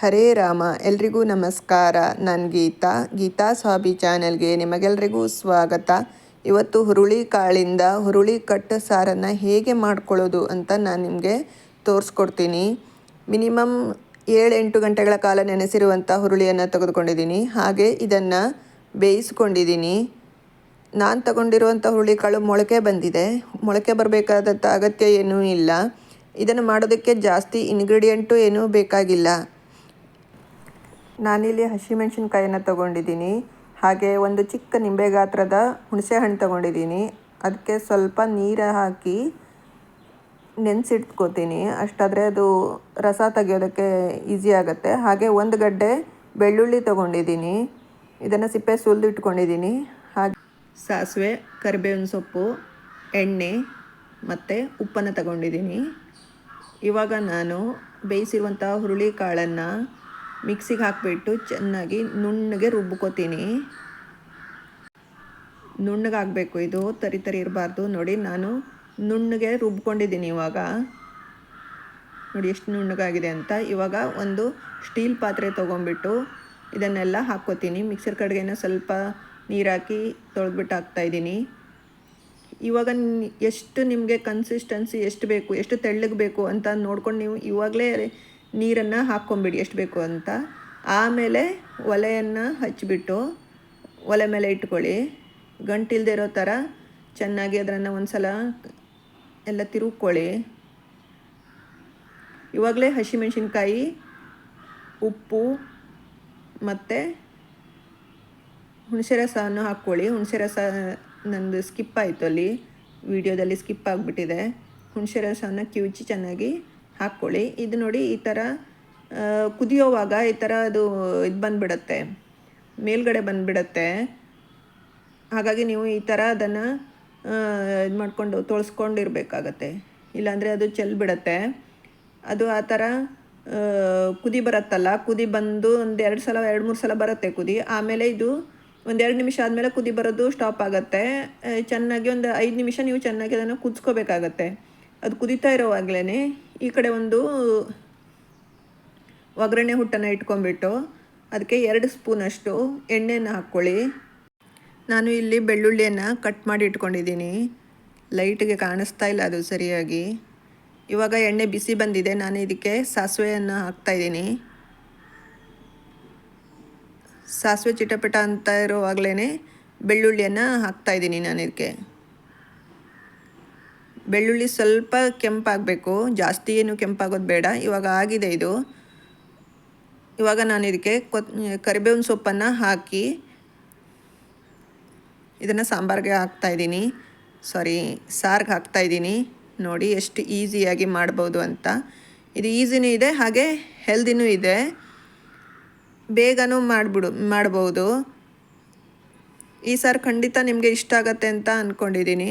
ಹರೇ ರಾಮ. ಎಲ್ರಿಗೂ ನಮಸ್ಕಾರ. ನಾನು ಗೀತಾ. ಗೀತಾ ಸ್ವಾಬಿ ಚಾನೆಲ್ಗೆ ನಿಮಗೆಲ್ರಿಗೂ ಸ್ವಾಗತ. ಇವತ್ತು ಹುರುಳಿ ಕಾಳಿಂದ ಹುರುಳಿ ಕಟ್ಟು ಸಾರನ್ನು ಹೇಗೆ ಮಾಡ್ಕೊಳ್ಳೋದು ಅಂತ ನಾನು ನಿಮಗೆ ತೋರಿಸ್ಕೊಡ್ತೀನಿ. ಮಿನಿಮಮ್ ಏಳು ಎಂಟು ಗಂಟೆಗಳ ಕಾಲ ನೆನೆಸಿರುವಂಥ ಹುರುಳಿಯನ್ನು ತೆಗೆದುಕೊಂಡಿದ್ದೀನಿ. ಹಾಗೆ ಇದನ್ನು ಬೇಯಿಸ್ಕೊಂಡಿದ್ದೀನಿ. ನಾನು ತಗೊಂಡಿರುವಂಥ ಹುರುಳಿಕಾಳು ಮೊಳಕೆ ಬಂದಿದೆ. ಮೊಳಕೆ ಬರಬೇಕಾದಂಥ ಅಗತ್ಯ ಏನೂ ಇಲ್ಲ. ಇದನ್ನು ಮಾಡೋದಕ್ಕೆ ಜಾಸ್ತಿ ಇಂಗ್ರೀಡಿಯೆಂಟು ಏನೂ ಬೇಕಾಗಿಲ್ಲ. ನಾನಿಲ್ಲಿ ಹಸಿಮೆಣ್ಸಿನ್ಕಾಯನ್ನು ತೊಗೊಂಡಿದ್ದೀನಿ. ಹಾಗೆ ಒಂದು ಚಿಕ್ಕ ನಿಂಬೆ ಗಾತ್ರದ ಹುಣಸೆ ಹಣ್ಣು ತೊಗೊಂಡಿದ್ದೀನಿ. ಅದಕ್ಕೆ ಸ್ವಲ್ಪ ನೀರು ಹಾಕಿ ನೆನೆಸಿಟ್ಕೋತೀನಿ. ಅಷ್ಟಾದರೆ ಅದು ರಸ ತೆಗೆಯೋದಕ್ಕೆ ಈಸಿ ಆಗುತ್ತೆ. ಹಾಗೆ ಒಂದು ಗಡ್ಡೆ ಬೆಳ್ಳುಳ್ಳಿ ತೊಗೊಂಡಿದ್ದೀನಿ. ಇದನ್ನು ಸಿಪ್ಪೆ ಸುಲಿದು ಇಟ್ಕೊಂಡಿದ್ದೀನಿ ಹಾಗೆ ಸಾಸಿವೆ, ಕರಿಬೇವಿನ ಸೊಪ್ಪು, ಎಣ್ಣೆ ಮತ್ತು ಉಪ್ಪನ್ನು ತಗೊಂಡಿದ್ದೀನಿ. ಇವಾಗ ನಾನು ಬೇಯಿಸಿರುವಂಥ ಹುರುಳಿ ಕಾಳನ್ನು ಮಿಕ್ಸಿಗೆ ಹಾಕಿಬಿಟ್ಟು ಚೆನ್ನಾಗಿ ನುಣ್ಣಗೆ ರುಬ್ಕೋತೀನಿ. ನುಣ್ಣಗಾಗಬೇಕು ಇದು, ತರಿ ತರಿ ಇರಬಾರ್ದು. ನೋಡಿ, ನಾನು ನುಣ್ಣಗೆ ರುಬ್ಕೊಂಡಿದ್ದೀನಿ ಇವಾಗ. ನೋಡಿ, ಎಷ್ಟು ನುಣ್ಣಗಾಗಿದೆ ಅಂತ. ಇವಾಗ ಒಂದು ಸ್ಟೀಲ್ ಪಾತ್ರೆ ತೊಗೊಂಬಿಟ್ಟು ಇದನ್ನೆಲ್ಲ ಹಾಕ್ಕೋತೀನಿ. ಮಿಕ್ಸರ್ ಕಡೆಗೇನ ಸ್ವಲ್ಪ ನೀರು ಹಾಕಿ ತೊಳೆದ್ಬಿಟ್ಟು ಹಾಕ್ತಾಯಿದ್ದೀನಿ ಇವಾಗ ಎಷ್ಟು ನಿಮಗೆ ಕನ್ಸಿಸ್ಟೆನ್ಸಿ ಎಷ್ಟು ಬೇಕು, ಎಷ್ಟು ತೆಳ್ಳಗೆ ಬೇಕು ಅಂತ ನೋಡ್ಕೊಂಡು ನೀವು ಇವಾಗಲೇ ನೀರನ್ನು ಹಾಕ್ಕೊಂಬಿಡಿ, ಎಷ್ಟು ಬೇಕು ಅಂತ. ಆಮೇಲೆ ಒಲೆಯನ್ನು ಹಚ್ಚಿಬಿಟ್ಟು ಒಲೆ ಮೇಲೆ ಇಟ್ಕೊಳ್ಳಿ. ಗಂಟಿಲ್ದೇ ಇರೋ ಥರ ಚೆನ್ನಾಗಿ ಅದನ್ನು ಒಂದು ಸಲ ಎಲ್ಲ ತಿರುಗ್ಕೊಳ್ಳಿ. ಇವಾಗಲೇ ಹಸಿಮೆಣ್ಸಿನ್ಕಾಯಿ, ಉಪ್ಪು ಮತ್ತು ಹುಣಸೆ ರಸವನ್ನು ಹಾಕ್ಕೊಳ್ಳಿ. ಹುಣಸೆ ರಸ ನಂದು ಸ್ಕಿಪ್ ಆಯಿತು ಅಲ್ಲಿ. ವಿಡಿಯೋದಲ್ಲಿ ಸ್ಕಿಪ್ ಆಗಿಬಿಟ್ಟಿದೆ. ಹುಣಸೆ ರಸವನ್ನು ಕಿವುಚಿ ಚೆನ್ನಾಗಿ ಹಾಕ್ಕೊಳ್ಳಿ ಇದು ನೋಡಿ ಈ ಥರ ಕುದಿಯೋವಾಗ ಈ ಥರ ಅದು ಇದು ಬಂದುಬಿಡತ್ತೆ. ಮೇಲ್ಗಡೆ ಬಂದುಬಿಡತ್ತೆ. ಹಾಗಾಗಿ ನೀವು ಈ ಥರ ಅದನ್ನು ಇದು ಮಾಡಿಕೊಂಡು ತೊಳ್ಸ್ಕೊಂಡಿರ್ಬೇಕಾಗತ್ತೆ. ಇಲ್ಲಾಂದರೆ ಅದು ಚೆಲ್ಬಿಡತ್ತೆ. ಅದು ಆ ಥರ ಕುದಿ ಬರುತ್ತಲ್ಲ. ಕುದಿ ಬಂದು ಒಂದು ಎರಡು ಸಲ, ಎರಡು ಮೂರು ಸಲ ಬರುತ್ತೆ ಕುದಿ. ಆಮೇಲೆ ಇದು ಒಂದೆರಡು ನಿಮಿಷ ಆದಮೇಲೆ ಕುದಿ ಬರೋದು ಸ್ಟಾಪ್ ಆಗುತ್ತೆ. ಚೆನ್ನಾಗಿ ಒಂದು ಐದು ನಿಮಿಷ ನೀವು ಚೆನ್ನಾಗಿ ಅದನ್ನು ಕುದಿಸ್ಕೋಬೇಕಾಗತ್ತೆ. ಅದು ಕುದೀತಾ ಇರೋವಾಗಲೇ ಈ ಕಡೆ ಒಂದು ಒಗ್ಗರಣೆ ಹುಟ್ಟನ್ನು ಇಟ್ಕೊಂಡ್ಬಿಟ್ಟು ಅದಕ್ಕೆ ಎರಡು ಸ್ಪೂನಷ್ಟು ಎಣ್ಣೆಯನ್ನು ಹಾಕ್ಕೊಳ್ಳಿ. ನಾನು ಇಲ್ಲಿ ಬೆಳ್ಳುಳ್ಳಿಯನ್ನು ಕಟ್ ಮಾಡಿ ಇಟ್ಕೊಂಡಿದ್ದೀನಿ. ಲೈಟಿಗೆ ಕಾಣಿಸ್ತಾ ಇಲ್ಲ ಅದು ಸರಿಯಾಗಿ. ಇವಾಗ ಎಣ್ಣೆ ಬಿಸಿ ಬಂದಿದೆ. ನಾನು ಇದಕ್ಕೆ ಸಾಸಿವೆಯನ್ನು ಹಾಕ್ತಾಯಿದ್ದೀನಿ ಸಾಸಿವೆ ಚಿಟಪಟ ಅಂತ ಇರುವಾಗಲೇ ಬೆಳ್ಳುಳ್ಳಿಯನ್ನು ಹಾಕ್ತಾಯಿದ್ದೀನಿ ನಾನು ಇದಕ್ಕೆ. ಬೆಳ್ಳುಳ್ಳಿ ಸ್ವಲ್ಪ ಕೆಂಪಾಗಬೇಕು. ಜಾಸ್ತಿ ಏನು ಕೆಂಪಾಗೋದು ಬೇಡ. ಇವಾಗ ಆಗಿದೆ ಇದು. ಇವಾಗ ನಾನು ಇದಕ್ಕೆ ಕೊತ್, ಕರಿಬೇವಿನ ಸೊಪ್ಪನ್ನು ಹಾಕಿ ಇದನ್ನು ಸಾಂಬಾರಿಗೆ ಹಾಕ್ತಾಯಿದ್ದೀನಿ ಸಾರಿ, ಸಾರ್ಗೆ ಹಾಕ್ತಾಯಿದ್ದೀನಿ ನೋಡಿ ಎಷ್ಟು ಈಸಿಯಾಗಿ ಮಾಡ್ಬೋದು ಅಂತ. ಇದು ಈಸಿನೂ ಇದೆ, ಹಾಗೆ ಹೆಲ್ದಿನೂ ಇದೆ. ಬೇಗನೂ ಮಾಡಿಬಿಡು, ಮಾಡ್ಬೋದು. ಈ ಸಾರು ಖಂಡಿತ ನಿಮಗೆ ಇಷ್ಟ ಆಗತ್ತೆ ಅಂತ ಅಂದ್ಕೊಂಡಿದ್ದೀನಿ